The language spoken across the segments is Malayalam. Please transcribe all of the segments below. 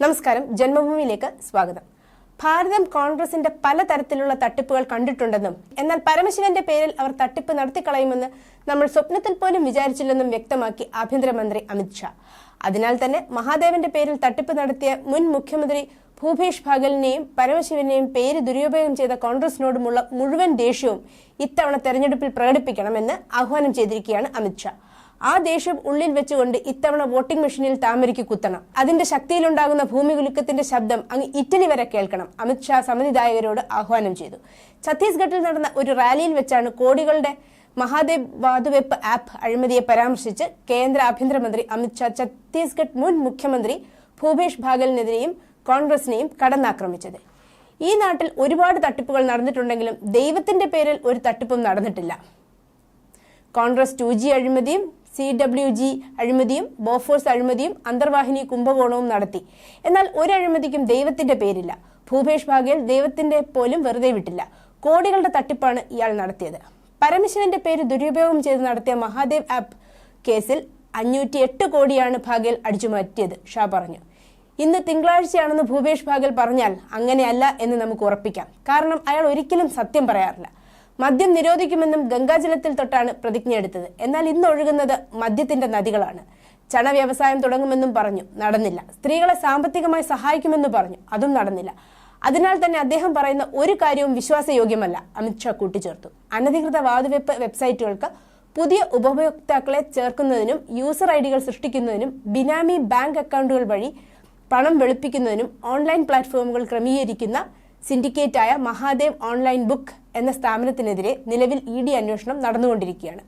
നമസ്കാരം ജന്മഭൂമിയിലേക്ക് സ്വാഗതം. ഭാരതം കോൺഗ്രസിന്റെ പലതരത്തിലുള്ള തട്ടിപ്പുകൾ കണ്ടിട്ടുണ്ടെന്നും എന്നാൽ പരമശിവന്റെ പേരിൽ അവർ തട്ടിപ്പ് നടത്തിക്കളയുമെന്ന് നമ്മൾ സ്വപ്നത്തിൽ പോലും വിചാരിച്ചില്ലെന്നും വ്യക്തമാക്കി ആഭ്യന്തരമന്ത്രി അമിത്ഷാ അതിനാൽ തന്നെ മഹാദേവന്റെ പേരിൽ തട്ടിപ്പ് നടത്തിയ മുൻ മുഖ്യമന്ത്രി ഭൂപേഷ് ഭാഗലിനെയും പരമശിവനെയും പേര് ദുരുപയോഗം ചെയ്ത കോൺഗ്രസിനോടുമുള്ള മുഴുവൻ ദേഷ്യവും ഇത്തവണ തെരഞ്ഞെടുപ്പിൽ പ്രകടിപ്പിക്കണമെന്ന് ആഹ്വാനം ചെയ്തിരിക്കുകയാണ് അമിത്ഷാ ആ ദേഷ്യം ഉള്ളിൽ വെച്ചുകൊണ്ട് ഇത്തവണ വോട്ടിംഗ് മെഷീനിൽ താമരയ്ക്ക് കുത്തണം. അതിന്റെ ശക്തിയിലുണ്ടാകുന്ന ഭൂമികുലുക്കത്തിന്റെ ശബ്ദം അങ്ങ് ഇറ്റലി വരെ കേൾക്കണം അമിത്ഷാ സമിതിദായകരോട് ആഹ്വാനം ചെയ്തു. ഛത്തീസ്ഗഡിൽ നടന്ന ഒരു റാലിയിൽ വെച്ചാണ് കോടികളുടെ മഹാദേവ് വാതുവെപ്പ് ആപ്പ് അഴിമതിയെ പരാമർശിച്ച് കേന്ദ്ര ആഭ്യന്തരമന്ത്രി അമിത്ഷാ ഛത്തീസ്ഗഡ് മുൻ മുഖ്യമന്ത്രി ഭൂപേഷ് ഭാഗലിനെതിരെയും കോൺഗ്രസിനെയും കടന്നാക്രമിച്ചത്. ഈ നാട്ടിൽ ഒരുപാട് തട്ടിപ്പുകൾ നടന്നിട്ടുണ്ടെങ്കിലും ദൈവത്തിന്റെ പേരിൽ ഒരു തട്ടിപ്പും നടന്നിട്ടില്ല. കോൺഗ്രസ് ടു ജി അഴിമതിയും സി ഡബ്ല്യു ജി അഴിമതിയും ബോഫോഴ്സ് അഴിമതിയും അന്തർവാഹിനി കുംഭകോണവും നടത്തി. എന്നാൽ ഒരു അഴിമതിക്കും ദൈവത്തിന്റെ പേരില്ല. ഭൂപേഷ് ഭാഗേൽ ദൈവത്തിന്റെ പോലും വെറുതെ വിട്ടില്ല. കോടികളുടെ തട്ടിപ്പാണ് ഇയാൾ നടത്തിയത്. പരമശിവന്റെ പേര് ദുരുപയോഗം ചെയ്ത് നടത്തിയ മഹാദേവ് ആപ്പ് കേസിൽ അഞ്ഞൂറ്റി എട്ട് കോടിയാണ് ഭാഗേൽ അടിച്ചുമാറ്റിയത് ഷാ പറഞ്ഞു. ഇന്ന് തിങ്കളാഴ്ചയാണെന്ന് ഭൂപേഷ് ഭാഗൽ പറഞ്ഞാൽ അങ്ങനെയല്ല എന്ന് നമുക്ക് ഉറപ്പിക്കാം. കാരണം അയാൾ ഒരിക്കലും സത്യം പറയാറില്ല. മദ്യം നിരോധിക്കുമെന്നും ഗംഗാജലത്തിൽ തൊട്ടാണ് പ്രതിജ്ഞ എടുത്തത്. എന്നാൽ ഇന്ന് ഒഴുകുന്നത് മദ്യത്തിന്റെ നദികളാണ്. ചണ വ്യവസായം തുടങ്ങുമെന്നും പറഞ്ഞു. നടന്നില്ല. സ്ത്രീകളെ സാമ്പത്തികമായി സഹായിക്കുമെന്ന് പറഞ്ഞു. അതും നടന്നില്ല. അതിനാൽ തന്നെ അദ്ദേഹം പറയുന്ന ഒരു കാര്യവും വിശ്വാസയോഗ്യമല്ല. അമിത്ഷാ കൂട്ടിച്ചേർത്തു. അനധികൃത വാതുവെപ്പ് വെബ്സൈറ്റുകൾക്ക് പുതിയ ഉപഭോക്താക്കളെ ചേർക്കുന്നതിനും യൂസർ ഐ ഡികൾ സൃഷ്ടിക്കുന്നതിനും ബിനാമി ബാങ്ക് അക്കൗണ്ടുകൾ വഴി പണം വെളുപ്പിക്കുന്നതിനും ഓൺലൈൻ പ്ലാറ്റ്ഫോമുകൾ ക്രമീകരിക്കുന്ന സിൻഡിക്കേറ്റായ മഹാദേവ് ഓൺലൈൻ ബുക്ക് എന്ന സ്ഥാപനത്തിനെതിരെ നിലവിൽ ഇ ഡി അന്വേഷണം നടന്നുകൊണ്ടിരിക്കുകയാണ്.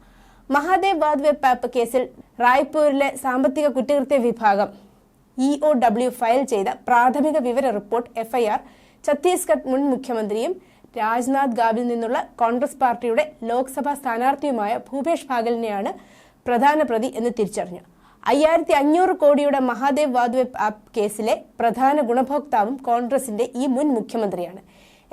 മഹാദേവ് വാദ് വെബ് ആപ്പ് കേസിൽ റായ്പൂരിലെ സാമ്പത്തിക കുറ്റകൃത്യ വിഭാഗം ഇ ഒ ഡബ്ല്യു ഫയൽ ചെയ്ത പ്രാഥമിക വിവര റിപ്പോർട്ട് എഫ്ഐആർ ഛത്തീസ്ഗഡ് മുൻ മുഖ്യമന്ത്രിയും രാജ്നാഥ് ഗാവിൽ നിന്നുള്ള കോൺഗ്രസ് പാർട്ടിയുടെ ലോക്സഭാ സ്ഥാനാർത്ഥിയുമായ ഭൂപേഷ് ഭാഗലിനെയാണ് പ്രധാന പ്രതി എന്ന് തിരിച്ചറിഞ്ഞു. അയ്യായിരത്തി അഞ്ഞൂറ് കോടിയുടെ മഹാദേവ് വാദ്വെബ് ആപ്പ് കേസിലെ പ്രധാന ഗുണഭോക്താവും കോൺഗ്രസിന്റെ ഈ മുൻ മുഖ്യമന്ത്രിയാണ്.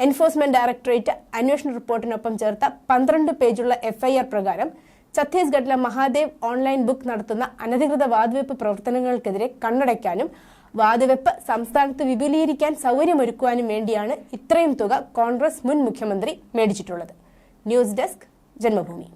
എൻഫോഴ്സ്മെന്റ് ഡയറക്ടറേറ്റ് അന്വേഷണ റിപ്പോർട്ടിനൊപ്പം ചേർത്ത പന്ത്രണ്ട് പേജുള്ള എഫ്ഐആർ പ്രകാരം ഛത്തീസ്ഗഡിലെ മഹാദേവ് ഓൺലൈൻ ബുക്ക് നടത്തുന്ന അനധികൃത വാതുവെപ്പ് പ്രവർത്തനങ്ങൾക്കെതിരെ കണ്ണടയ്ക്കാനും വാതുവെപ്പ് സംസ്ഥാനത്ത് വിപുലീകരിക്കാൻ സൗകര്യമൊരുക്കുവാനും വേണ്ടിയാണ് ഇത്രയും തുക കോൺഗ്രസ് മുൻ മുഖ്യമന്ത്രി മേടിച്ചിട്ടുള്ളത്. News desk Janmabhumi.